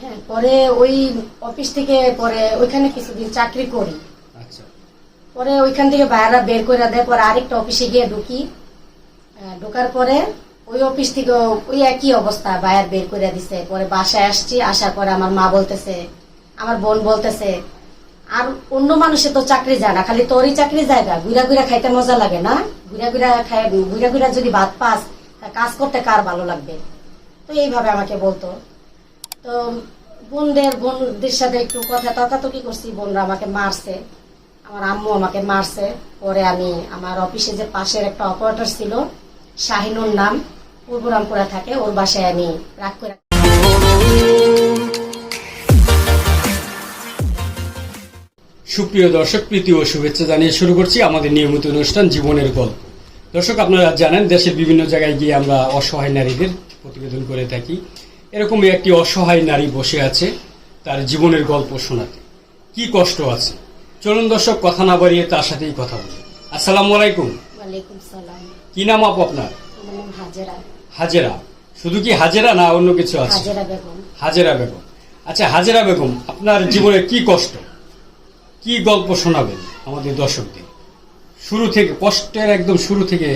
হ্যাঁ পরে ওই অফিস থেকে পরে ওইখানে কিছুদিন চাকরি করি। আচ্ছা। পরে ওইখান থেকে বাইরে বের করে দেয় পরে আরেকটা অফিসে গিয়ে ঢুকি। ঢোকার পরে ওই অফিস থেকে ওই একই অবস্থা বাইরে বের করে দিছে। পরে বাসায় আসছি আসার পরে আমার মা বলতেছে আমার বোন বলতেছে আর অন্য মানুষে তো চাকরি যায় না খালি তোরই চাকরি জায়গা ঘুরা ঘুরা খাইতে মজা লাগে না? ঘুরা ঘুরা খাই ঘুরা ঘুরা যদি ভাত পাস তা কাজ করতে কার ভালো লাগবে? তো এইভাবে আমাকে বলতো। তো বোনদের বোনদের সাথে একটু কথা, তর্কাতর্কি করছি, বোনরা আমাকে মারছে। আমার আম্মু আমাকে মারছে। পরে আমি আমার অফিসে যে পাশের একটা অপারেটর ছিল, শাহিনুর নাম, পূর্বরামপুরা থাকে, ওর বাসায় আমি রাগ করে সুপ্রিয় দর্শক, প্রীতি ও শুভেচ্ছা জানিয়ে শুরু করছি আমাদের নিয়মিত অনুষ্ঠান জীবনের গল্প। দর্শক, আপনারা জানেন, দেশের বিভিন্ন জায়গায় গিয়ে আমরা অসহায় নারীদের প্রতিবেদন করে থাকি। এরকমই একটি অসহায় নারী বসে আছে তার জীবনের গল্প শোনাতে। কি কষ্ট আছে। চলুন দর্শক কথা না বাড়িয়ে তার সাথেই কথা বলি। আসসালামু আলাইকুম। ওয়ালাইকুম কি নাম আপু আপনার? হাজেরা। হাজেরা। শুধু কি হাজেরা না অন্য কিছু আছে? হাজেরা বেগম। আচ্ছা হাজেরা বেগম আপনার জীবনে কি কষ্ট? কি গল্প শোনাবেন আমাদের দর্শকদের? শুরু থেকে কষ্টের একদম শুরু থেকে।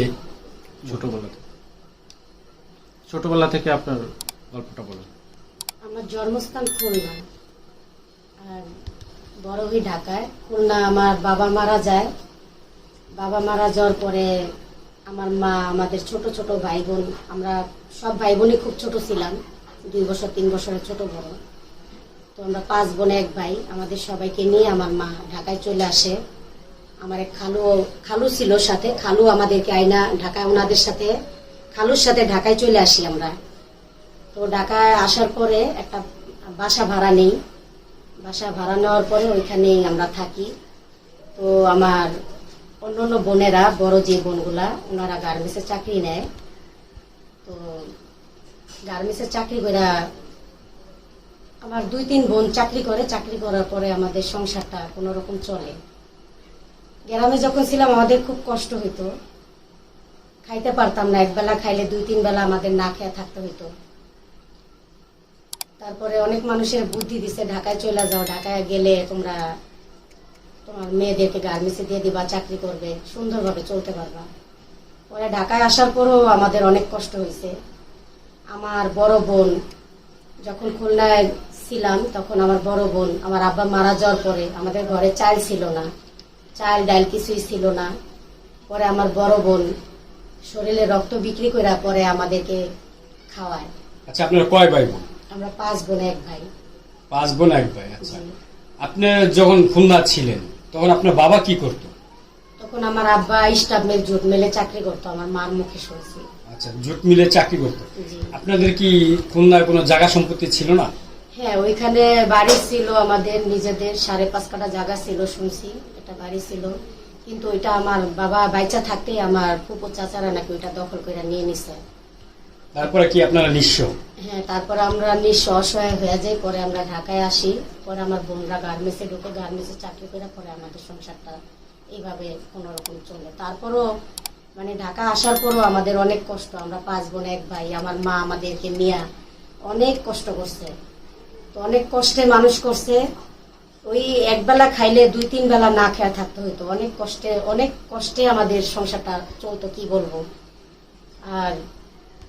ছোটবেলা ছোটবেলা থেকে আপনার গল্পটা বলুন। আমার জন্মস্থান খুলনা। আর বড় হই ঢাকায়। খুলনা আমার বাবা মারা যায়। বাবা মারা যাওয়ার পরে আমার মা, আমাদের ছোট ছোট ভাই বোন আমরা সব ভাই বোনই খুব ছোট ছিলাম। দুই বছর, তিন বছরের ছোট বড়। তো আমরা পাঁচ বোনে, এক ভাই। আমাদের সবাইকে নিয়ে আমার মা ঢাকায় চলে আসে। আমার এক খালু খালু ছিল সাথে। খালু আমাদেরকে আইনা ঢাকায় ওনাদের সাথে। খালুর সাথে ঢাকায় চলে আসি আমরা। তো ঢাকায় আসার পরে একটা বাসা ভাড়া নেই। বাসা ভাড়া নেওয়ার পরে ওইখানেই আমরা থাকি। তো আমার অন্য অন্য বোনেরা, বড় যে বোনগুলা, ওনারা গার্মেন্টসের চাকরি নেয়। তো গার্মেন্টসের চাকরি করে আমার দুই তিন বোন চাকরি করে। চাকরি করার পরে আমাদের সংসারটা কোনো রকম চলে। গ্রামে যখন ছিলাম, আমাদের খুব কষ্ট হইতো। খাইতে পারতাম না, একবেলা খাইলে দুই তিন বেলা আমাদের না খেয়ে থাকতে হইতো। তারপরে অনেক মানুষের বুদ্ধি দিছে, ঢাকায় চলে যাও, ঢাকায় গেলে তোমরা তোমার মেয়েদেরকে গার্মেন্টসে দিয়ে দিবা, চাকরি করবে, সুন্দরভাবে চলতে পারবা। পরে ঢাকায় আসার পরও আমাদের অনেক কষ্ট হয়েছে। আমার বড় বোন, যখন খুলনায় ছিলাম, তখন আমার বড় বোন, আমার আব্বা মারা যাওয়ার পরে আমাদের ঘরে চাল ছিল না, চাল, ডাল কিছুই ছিল না। পরে আমার বড় বোন শরীরে রক্ত বিক্রি করে পরে আমাদেরকে খাওয়ায়। আচ্ছা আপনার কয় ভাই বোন? আমরা পাঁচ বোন এক ভাই। পাঁচ বোন এক ভাই আচ্ছা। আপনি যখন খুলনা ছিলেন তখন আপনার বাবা কি করতো? তখন আমার আব্বা স্টাফ মেল জুট মেলে চাকরি করতো আমার মার মুখে শুনছি। আচ্ছা জুট মিলে চাকরি করতো। আপনাদের কি খুলনায় কোনো জায়গা সম্পত্তি ছিল না? হ্যাঁ ওইখানে বাড়ি ছিল আমাদের নিজেদের সাড়ে পাঁচ কাটা জায়গা ছিল শুনছি এটা বাড়ি ছিল। কিন্তু ওইটা আমার বাবা বাইচা থাকতেই আমার ফুপু চাচারা নাকি ওইটা দখল করে নিয়ে নিছে। তারপরে কি আপনারা নিঃস্ব? হ্যাঁ তারপরে আমরা নিঃস্ব, অসহায় হয়ে যাই, পরে আমরা ঢাকায় আসি, পরে আমার বোনরা গার্মেন্টসে ঢুকে, গার্মেন্টসে চাকরি করে পরে আমাদের সংসারটা এইভাবে কোনো রকম চলে। তারপরও মানে ঢাকা আসার পরও আমাদের অনেক কষ্ট, আমরা পাঁচ বোন, এক ভাই, আমার মা, আমাদেরকে নিয়ে অনেক কষ্ট করছে। তো অনেক কষ্টে মানুষ করছে, ওই একবেলা খাইলে দুই, তিন বেলা না খেয়ে থাকতে হইতো। অনেক কষ্টে অনেক কষ্টে আমাদের সংসারটা চলতো, কি বলব? আর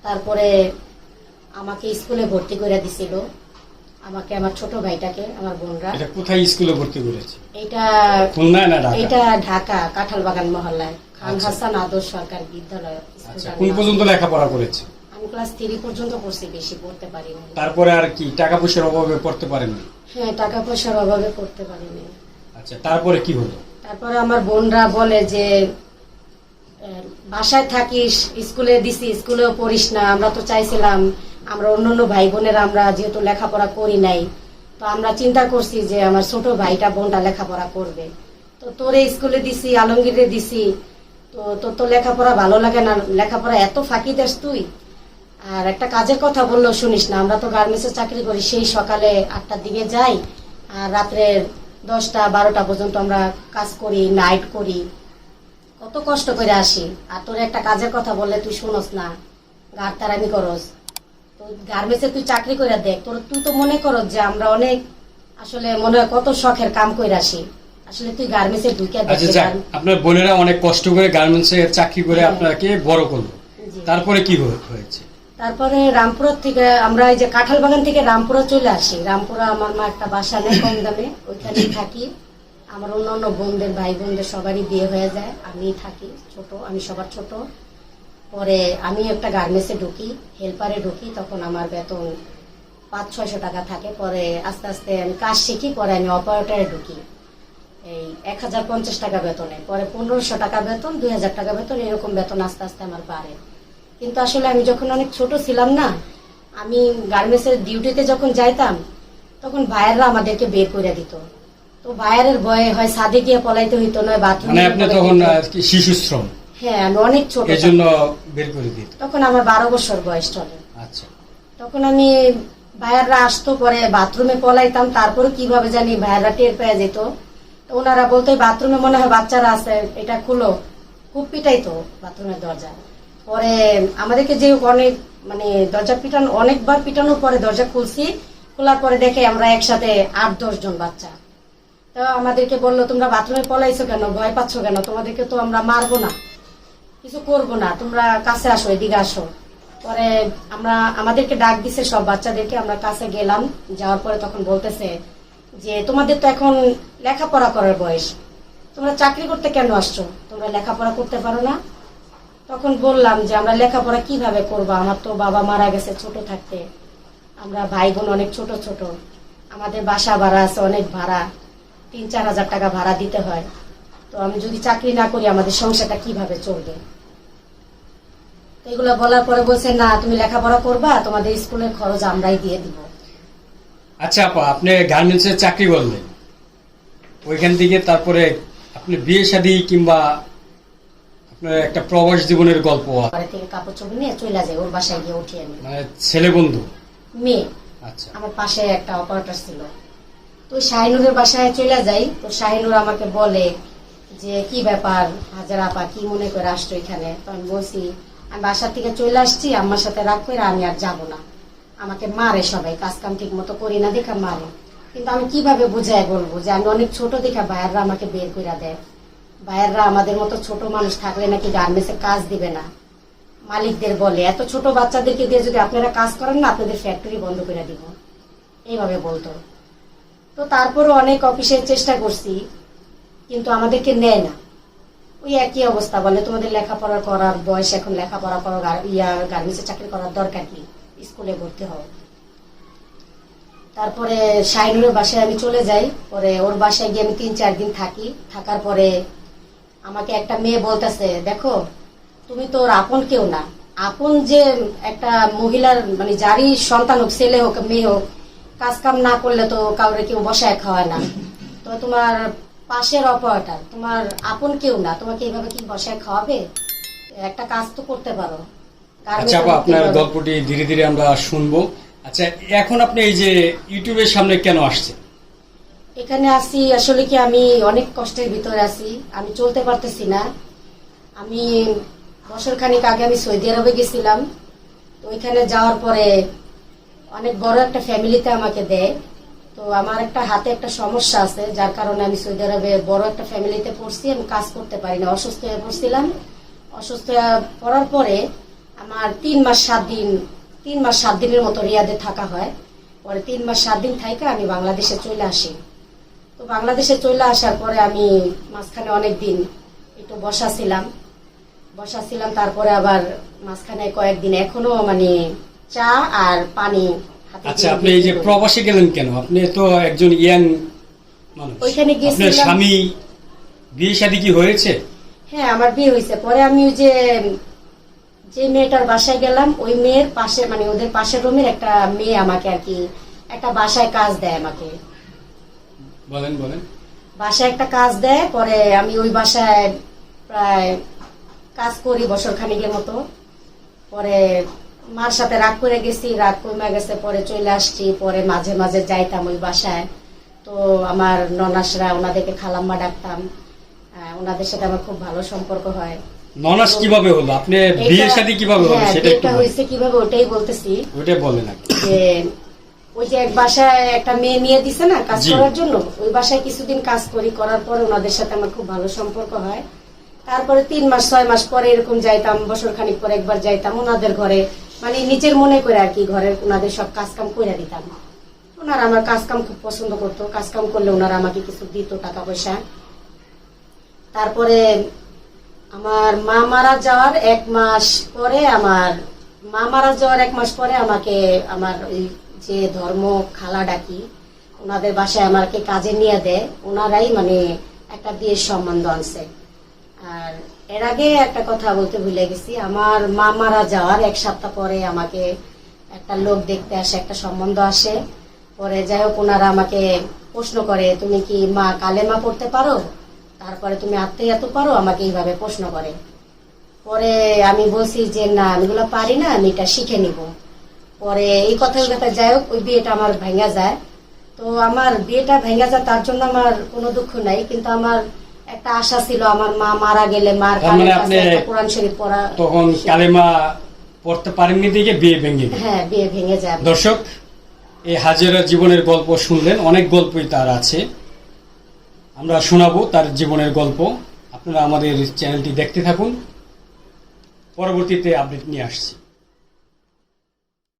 তারপরে আমাকে স্কুলে ভর্তি করে দিছিল। আমাকে আমার ছোট ভাইটাকে আমার বোনরা। এটা কোথায় স্কুলে ভর্তি করেছে? এটা খুলনায় না ঢাকা? এটা ঢাকা কাঁঠালবাগান মহল্লায়। খান আচ্ছা। হাসান আদর্শ সরকার বিদ্যালয় আচ্ছা কোন পর্যন্ত লেখাপড়া করেছে? আমি ক্লাস থ্রি পর্যন্ত পড়ছি বেশি পড়তে পারিনি। তারপরে আর কি টাকা পয়সার অভাবে পড়তে পারেননি হ্যাঁ টাকা পয়সার অভাবে পড়তে পারিনি। আচ্ছা তারপরে কি হলো? তারপরে আমার বোনরা বলে যে বাসায় থাকিস, স্কুলে দিছি, স্কুলেও পড়িস না, আমরা তো চাইছিলাম, আমরা অন্য অন্য ভাই বোনেরা আমরা যেহেতু লেখাপড়া করি নাই, তো আমরা চিন্তা করছি যে আমার ছোট ভাইটা বোনটা লেখাপড়া করবে। তো তোরে স্কুলে দিছি, আলমগীরে দিছি, তো তোর তো লেখাপড়া ভালো লাগে না, লেখাপড়া এত ফাঁকি দেস তুই? আর একটা কাজের কথা বলল, শুনিস না, আমরা তো গার্মেন্টসে চাকরি করি, সেই সকালে আটটার দিকে যাই, আর রাত্রে দশটা, বারোটা পর্যন্ত আমরা কাজ করি, নাইট করি। কত কষ্ট করে আসি। আর তোর একটা কাজের কথা বললে তুই শুনস না। গাড় তারামি করস। তো গার্মেন্টসে তুই চাকরি করে দেখ। তোর তুই তো মনে করো যে আমরা অনেক আসলে মনে হয় কত শখের কাম করে আসি। আসলে তুই গার্মেন্টসে ঢুকে দেখ আচ্ছা আপনার বোনেরা অনেক কষ্ট করে গার্মেন্টসে চাকরি করে হ্যাঁ। আপনাকে বড় করল। তারপরে কি হয়েছে? তারপরে রামপুরা থেকে আমরা এই যে কাঁঠাল বাগান থেকে রামপুরা চলে আসি। রামপুরা আমার মা একটা বাসা নেই কম দামে ওইখানেই থাকি। আমার অন্য অন্য বোনদের ভাই বোনদের সবারই বিয়ে হয়ে যায়। আমি থাকি ছোট, আমি সবার ছোট। পরে আমি একটা গার্মেন্টসে ঢুকি, হেল্পারে ঢুকি, তখন আমার বেতন পাঁচ ছয়শো টাকা থাকে। পরে আস্তে আস্তে আমি কাজ শিখি, পরে আমি অপারেটরে ঢুকি। এই এক হাজার পঞ্চাশ টাকা বেতনে, পরে পনেরোশো টাকা বেতন, দুই হাজার টাকা বেতন, এরকম বেতন আস্তে আস্তে আমার বাড়ে। কিন্তু আসলে আমি যখন অনেক ছোট ছিলাম না, আমি গার্মেন্টসের ডিউটিতে যখন যাইতাম, তখন ভাইয়েররা আমাদেরকে বের করে দিত। তো ভাইয়ারের ভয়ে হয় সাদে গিয়ে পলাইতে হইতো নয় বাথরুমে মানে আপনি তখন কি শিশু শ্রম হ্যাঁ আমি অনেক ছোট এই জন্য বের করে দিত তখন আমার বারো বছর বয়স চলে। আচ্ছা। তখন আমি ভাইয়াররা আসতো পরে বাথরুমে পলাইতাম তারপরে কীভাবে জানি ভাইয়াররা টের পেয়ে যেত। তো ওনারা বলতো বাথরুমে মনে হয় বাচ্চারা আছে এটা খুলো। খুব পিটাইতো বাথরুমের দরজা। পরে আমাদেরকে যে অনেক মানে দরজা পিটানো অনেকবার পিটানোর পরে দরজা খুলছি খোলার পরে দেখে আমরা একসাথে আট দশ জন বাচ্চা। তো আমাদেরকে বলল, তোমরা বাথরুমে পলাইছো কেন? ভয় পাচ্ছ কেন? তোমাদেরকে তো আমরা মারবো না। কিছু করব না। তোমরা কাছে আসো, এদিকে আসো। পরে আমরা, আমাদেরকে ডাক দিছে সব বাচ্চাদেরকে। আমরা কাছে গেলাম। যাওয়ার পরে তখন বলতেছে যে, তোমাদের তো এখন লেখাপড়া করার বয়স। তোমরা চাকরি করতে কেন আসছো? তোমরা লেখাপড়া করতে পারো না? তখন বললাম যে, আমরা লেখাপড়া কীভাবে করব? আমার তো বাবা মারা গেছে ছোট থাকতে। আমরা ভাই বোন অনেক ছোট ছোট। আমাদের বাসা ভাড়া আছে অনেক ভাড়া। তিন চার হাজার টাকা ভাড়া দিতে হয়। তো আমি যদি চাকরি না করি আমাদের সংসারটা কীভাবে চলবে? এগুলো বলার পরে বলছে না তুমি লেখাপড়া করবা তোমাদের স্কুলের খরচ আমরাই দিয়ে দিব। আচ্ছা আপা আপনি গার্মেন্টসে চাকরি করলেন। ওইখান থেকে তারপরে আপনি বিয়ে শাদী কিংবা আপনার একটা প্রবাস জীবনের গল্প ঘরে থেকে কাপড় চোপড় নিয়ে চলে যায় ওর বাসায় গিয়ে উঠি আমি মানে ছেলে বন্ধু? মেয়ে। আচ্ছা। আমার পাশে একটা অপারেটর ছিল। তো শাহিনুরের বাসায় চলে যাই। তো শাহিনুর আমাকে বলে যে, কি ব্যাপার হাজার আপা, কি মনে করে আসছো এখানে? তো আমি বলছি, আমি বাসার থেকে চলে আসছি আমার সাথে রাগ করে আমি আর যাব না। আমাকে মারে সবাই কাজ কাম ঠিক মতো করি না দেখা মারে। কিন্তু আমি কীভাবে বুঝাই বলব যে, আমি অনেক ছোট দেখা ভাইয়াররা আমাকে বের করে দেয়। ভাইয়াররা আমাদের মতো ছোট মানুষ থাকলে নাকি গার্মেন্টসে কাজ দিবে না। মালিকদের বলে, এত ছোট বাচ্চাদেরকে দিয়ে যদি আপনারা কাজ করেন না, আপনাদের ফ্যাক্টরি বন্ধ করে দিব। এইভাবে বলতো। তো তারপরে অনেক অফিসের চেষ্টা করছি, কিন্তু আমাদেরকে নেয় না। ওই একই অবস্থা, বলে তোমাদের লেখাপড়া করার বয়স এখন লেখাপড়া করো ইয়া, গার্মেন্টসে চাকরি করার দরকার কি? স্কুলে ভর্তি হও। তারপরে শাইনুরের বাসায় আমি চলে যাই, পরে ওর বাসায় গিয়ে আমি তিন, চার দিন থাকি। থাকার পরে আমাকে একটা মেয়ে বলতেছে, দেখো, তুমি তো ওর আপন কেউ না। আপন যে একটা মহিলার মানে যারই সন্তান হোক, ছেলে হোক, মেয়ে হোক কাজ কাম না করলে তো কাউরে কেউ বসায় খাওয়ায় না। তো তোমার পাশের অপারেটার তোমার আপন কেউ না তোমাকে এইভাবে কি বসায় খাওয়াবে? একটা কাজ তো করতে পারো। আচ্ছা আপা আপনার গল্পটি ধীরে ধীরে আমরা শুনব। আচ্ছা এখন আপনি এই যে ইউটিউবের সামনে কেন আসছেন? এখানে আসি আসলে কি আমি অনেক কষ্টের ভিতরে আছি। আমি চলতে পারতেছি না। আমি বছর খানিক আগে আমি সৌদি আরবে গেছিলাম। তো ওইখানে যাওয়ার পরে অনেক বড় একটা ফ্যামিলিতে আমাকে দেয়। তো আমার একটা হাতে একটা সমস্যা আছে, যার কারণে আমি সৌদি আরবে বড় একটা ফ্যামিলিতে পড়ছি, আমি কাজ করতে পারি না, অসুস্থ হয়ে পড়ছিলাম। অসুস্থ পড়ার পরে আমার তিন মাস সাত দিন, তিন মাস সাত দিনের মতো রিয়াদে থাকা হয়। পরে তিন মাস সাত দিন থাইকা আমি বাংলাদেশে চলে আসি। তো বাংলাদেশে চলে আসার পরে আমি মাঝখানে অনেক দিন একটু বসা ছিলাম। বসা ছিলাম, তারপরে আবার মাঝখানে কয়েকদিন এখনও মানে চা আর পানি আচ্ছা আপনি এই যে প্রবাসে গেলেন কেন? আপনি তো একজন ইয়াং মানুষ। ওইখানে আপনার স্বামী বিয়ে শাদী কি হয়েছে? হ্যাঁ আমার বিয়ে হয়েছে। পরে আমি ওই যে যে মেয়েটার বাসায় গেলাম ওই মেয়ের পাশে মানে ওদের পাশের রুমের একটা মেয়ে আমাকে আর কি একটা বাসায় কাজ দেয় আমাকে। বলেন বলেন। বাসায় একটা কাজ দেয় পরে আমি ওই বাসায় প্রায় কাজ করি বছর খানিকের মতো। পরে মার সাথে রাগ করে গেছি রাগ কমে গেছে পরে চলে আসছি পরে মাঝে মাঝে যাইতাম ওই বাসায়। তো আমার ননাসরা ওনাদেরকে খালাম্মা ডাকতাম। ওনাদের সাথে আমার খুব ভালো সম্পর্ক হয়। ননাস কীভাবে হলো? আপনি এটা- বিয়ে শাদী কীভাবে হলো হ্যাঁ, সেটা একটু হয়েছে কীভাবে ওটাই বলতেছি। বলেন। যে ওই যে এক বাসায় একটা মেয়ে নিয়ে দিছে না কাজ করার জন্য ওই বাসায় কিছুদিন কাজ করি করার পরে ওনাদের সাথে আমার খুব ভালো সম্পর্ক হয়। তারপরে তিন মাস ছয় মাস পরে এরকম যাইতাম বছর খানিক পরে একবার যাইতাম ওনাদের ঘরে। মানে নিজের মনে করে আর কি ঘরের ওনাদের সব কাজ কাম করে দিতাম। ওনারা আমার কাজ কাম খুব পছন্দ করতো। কাজ কাম করলে ওনারা আমাকে কিছু দিত টাকা পয়সা। তারপরে আমার মা মারা যাওয়ার এক মাস পরে আমার মা মারা যাওয়ার এক মাস পরে আমাকে আমার ওই যে ধর্ম খালা ডাকি, ওনাদের বাসায় আমাকে কাজে নিয়ে দেয়। ওনারাই মানে একটা বিয়ের সম্বন্ধ আনছে। আর এর আগে একটা কথা বলতে ভুলে গেছি। আমার মা মারা যাওয়ার এক সপ্তাহ পরে আমাকে একটা লোক দেখতে আসে, একটা সম্বন্ধ আসে। পরে যাই হোক, ওনারা আমাকে প্রশ্ন করে, তুমি কি মা কালেমা পড়তে পারো? তারপরে তুমি আত্মীয়ত পারো? আমাকে এইভাবে প্রশ্ন করে। পরে আমি বলছি যে, না, আমি এগুলো পারি না, আমি এটা শিখে নিব। পরে এই কথা কথা যাই হোক, ওই বিয়েটা আমার ভেঙে যায়। তো আমার বিয়েটা ভেঙে যায়, তার জন্য আমার কোনো দুঃখ নাই। কিন্তু আমার একটা আশা ছিল আমার মা মারা গেলে মার মানে আপনি- কোরআন শরীফ পড়া তখন কালেমা পড়তে পারেননি দেখে বিয়ে ভেঙে হ্যাঁ বিয়ে ভেঙে যায় দর্শক এই হাজেরা জীবনের গল্প শুনলেন অনেক গল্পই তার আছে। আমরা শোনাবো তার জীবনের গল্প। আপনারা আমাদের চ্যানেলটি দেখতে থাকুন। পরবর্তীতে আপডেট নিয়ে আসছি।